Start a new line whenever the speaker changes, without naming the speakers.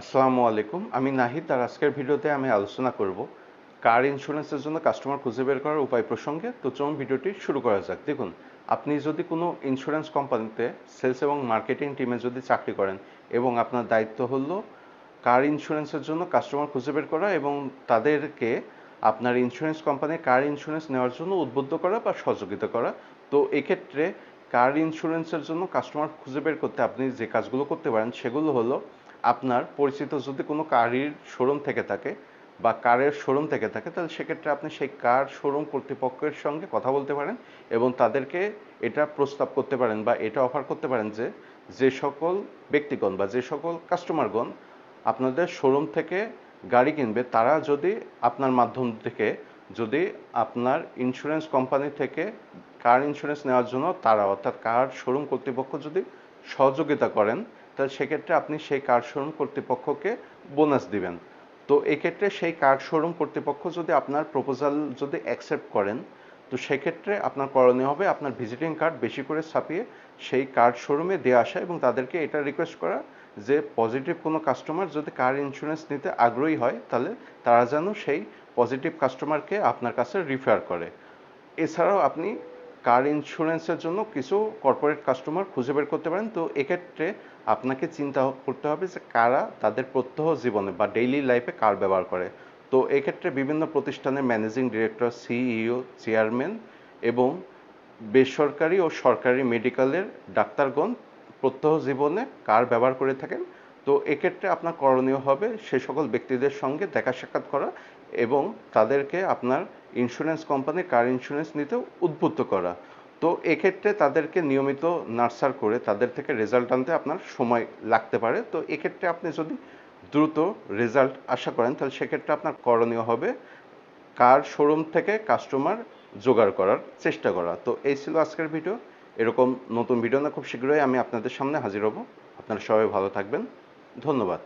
আসসালামু আলাইকুম। আমি নাহিদ আর আজকের ভিডিওতে আমি আলোচনা করব কার ইন্স্যুরেন্সের জন্য কাস্টমার খুঁজে বের করার উপায় প্রসঙ্গে। তো চলুন ভিডিওটি শুরু করা যাক। দেখুন, আপনি যদি কোনো ইন্স্যুরেন্স কোম্পানিতে সেলস এবং মার্কেটিং টিমে যদি চাকরি করেন এবং আপনার দায়িত্ব হলো কার ইন্স্যুরেন্সের জন্য কাস্টমার খুঁজে বের করা এবং তাদেরকে আপনার ইন্স্যুরেন্স কোম্পানির কার ইন্স্যুরেন্স নেওয়ার জন্য উদ্বুদ্ধ করা বা সহযোগিতা করা, তো এক্ষেত্রে কার ইন্স্যুরেন্সের জন্য কাস্টমার খুঁজে বের করতে আপনি যে কাজগুলো করতে পারেন সেগুলো হলো আপনার পরিচিত যদি কোনো কারের শোরুম থেকে থাকে বা কারের শোরুম থেকে থাকে, তাহলে সেক্ষেত্রে আপনি সেই কার শোরুম কর্তৃপক্ষের সঙ্গে কথা বলতে পারেন এবং তাদেরকে এটা প্রস্তাব করতে পারেন বা এটা অফার করতে পারেন যে যে সকল ব্যক্তিগণ বা যে সকল কাস্টমারগণ আপনাদের শোরুম থেকে গাড়ি কিনবে, তারা যদি আপনার মাধ্যম থেকে, যদি আপনার ইন্স্যুরেন্স কোম্পানি থেকে কার ইন্স্যুরেন্স নেওয়ার জন্য তারা অর্থাৎ কার শোরুম কর্তৃপক্ষ যদি সহযোগিতা করেন তাহলে সেক্ষেত্রে আপনি সেই কার শোরুম কর্তৃপক্ষকে বোনাস দিবেন। তো এক্ষেত্রে সেই কার শোরুম কর্তৃপক্ষ যদি আপনার প্রপোজাল যদি অ্যাকসেপ্ট করেন, তো সেক্ষেত্রে আপনার করণীয় হবে আপনার ভিজিটিং কার্ড বেশি করে ছাপিয়ে সেই কার্ড শোরুমে দিয়ে আসা এবং তাদেরকে এটা রিকোয়েস্ট করা যে পজিটিভ কোনো কাস্টমার যদি কার ইন্স্যুরেন্স নিতে আগ্রহী হয়, তাহলে তারা যেন সেই পজিটিভ কাস্টমারকে আপনার কাছে রিফার করে। এছাড়াও আপনি কার ইন্স্যুরেন্সের জন্য কিছু কর্পোরেট কাস্টমার খুঁজে বের করতে পারেন। তো এক্ষেত্রে আপনাকে চিন্তা করতে হবে যে কারা তাদের প্রত্যহ জীবনে বা ডেইলি লাইফে কার ব্যবহার করে। তো এক্ষেত্রে বিভিন্ন প্রতিষ্ঠানের ম্যানেজিং ডিরেক্টর সিইও চেয়ারম্যান এবং বেসরকারি ও সরকারি মেডিকেলের ডাক্তারগণ প্রত্যহ জীবনে কার ব্যবহার করে থাকেন। তো এক্ষেত্রে আপনার করণীয় হবে সে সকল ব্যক্তিদের সঙ্গে দেখা সাক্ষাৎ করা এবং তাদেরকে আপনার ইন্স্যুরেন্স কোম্পানি কার ইন্স্যুরেন্স নিতে উদ্বুদ্ধ করা। তো এক্ষেত্রে তাদেরকে নিয়মিত নার্সার করে তাদের থেকে রেজাল্ট আনতে আপনার সময় লাগতে পারে। তো এক্ষেত্রে আপনি যদি দ্রুত রেজাল্ট আশা করেন, তাহলে সেক্ষেত্রে আপনার করণীয় হবে কার শোরুম থেকে কাস্টমার জোগাড় করার চেষ্টা করা। তো এই ছিল আজকের ভিডিও এরকম নতুন ভিডিও না, খুব শীঘ্রই আমি আপনাদের সামনে হাজির হব। আপনারা সবাই ভালো থাকবেন। ধন্যবাদ